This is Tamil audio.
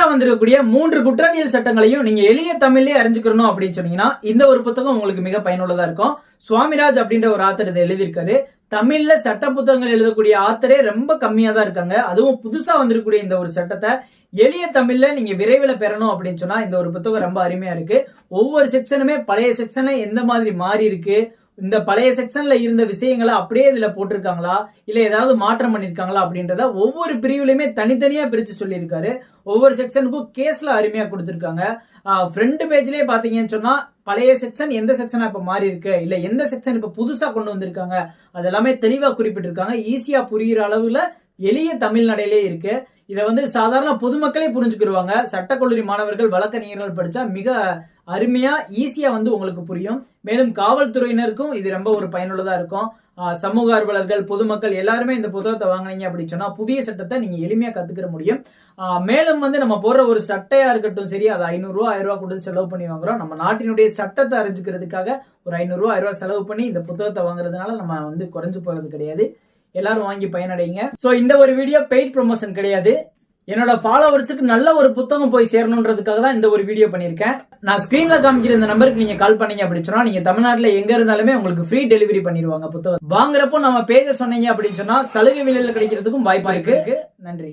புதுசா வந்திருக்கக்கூடிய மூன்று குற்றவியல் சட்டங்களையும் நீங்க எளிய தமிழ்லயே அறிஞ்சுக்கணும் அப்படின்னு சொன்னீங்கன்னா இந்த ஒரு புத்தகம் உங்களுக்கு மிக பயனுள்ளதா இருக்கும். சுவாமிராஜ் அப்படின்ற ஒரு ஆத்தர் இதை எழுதியிருக்காரு. தமிழ்ல சட்ட புத்தகங்கள் எழுதக்கூடிய ஆத்தரே ரொம்ப கம்மியா தான் இருக்காங்க. அதுவும் புதுசா வந்திருக்கக்கூடிய இந்த ஒரு சட்டத்தை எளிய தமிழ்ல நீங்க விரைவில் பெறணும் அப்படின்னு சொன்னா இந்த ஒரு புத்தகம் ரொம்ப அருமையா இருக்கு. ஒவ்வொரு செக்ஷனுமே பழைய செக்ஷனை எந்த மாதிரி மாறி இருக்கு? இந்த பழைய செக்ஷன்ல இருந்த விஷயங்களை அப்படியே இதுல போட்டிருக்காங்களா? இல்ல ஏதாவது மாற்றம் பண்ணிருக்காங்களா அப்படின்றத ஒவ்வொரு பிரிவுலையுமே தனித்தனியா பிரிச்சு சொல்லியிருக்காரு. ஒவ்வொரு செக்ஷனுக்கும் கேஸ்ல அருமையா கொடுத்துருக்காங்க. ஃப்ரண்ட் பேஜ்லயே பாத்தீங்கன்னு சொன்னா பழைய செக்ஷன் எந்த செக்ஷனா இப்ப மாறி இருக்கு இல்ல எந்த செக்ஷன் இப்ப புதுசா கொண்டு வந்திருக்காங்க? அதெல்லாமே தெளிவா குறிப்பிட்டிருக்காங்க. ஈஸியா புரியுற அளவுல எளிய தமிழ் நடையிலே இருக்கு. இதை வந்து சாதாரண பொதுமக்களே புரிஞ்சுக்கிடுவாங்க. சட்டக்கல்லூரி மாணவர்கள் வழக்கறிஞர்கள் படிச்சா மிக அருமையா ஈஸியா வந்து உங்களுக்கு புரியும். மேலும் காவல்துறையினருக்கும் இது ரொம்ப ஒரு பயனுள்ளதா இருக்கும். சமூக ஆர்வலர்கள் பொதுமக்கள் எல்லாருமே இந்த புத்தகத்தை வாங்குனீங்க அப்படின்னு சொன்னா புதிய சட்டத்தை நீங்க எளிமையா கத்துக்கிற முடியும். மேலும் வந்து நம்ம போடுற ஒரு சட்டையா இருக்கட்டும் சரி அது ஐநூறுரூவா ஆயிரம் ரூபாய் கொடுத்து செலவு பண்ணி வாங்குறோம். நம்ம நாட்டினுடைய சட்டத்தை அறிஞ்சுக்கிறதுக்காக ஒரு ஐநூறுரூவா ஆயிரம் ரூபாய் செலவு பண்ணி இந்த புத்தகத்தை வாங்குறதுனால நம்ம வந்து குறைஞ்சு போறது கிடையாது. எல்லாரும் வாங்கி பயனடைங்க சோ இந்த ஒரு வீடியோ பெய்ட் ப்ரொமோஷன் கிடையாது. என்னோட ஃபாலோவர்ஸுக்கு நல்ல ஒரு புத்தகம் போய் சேரணுன்றதுக்காக தான் இந்த ஒரு வீடியோ பண்ணியிருக்கேன். நான் ஸ்கிரீன்ல காமிக்கிற இந்த நம்பருக்கு நீங்க கால் பண்ணீங்க அப்படின்னு சொன்னா நீங்க தமிழ்நாட்டில் எங்க இருந்தாலுமே உங்களுக்கு ஃப்ரீ டெலிவரி பண்ணிடுவாங்க புத்தகம். வாங்குறப்போ நம்ம பேச சொன்னீங்க அப்படின்னு சொன்னா சலுகை விலையில் கிடைக்கிறதுக்கும் வாய்ப்பா இருக்கு. நன்றி.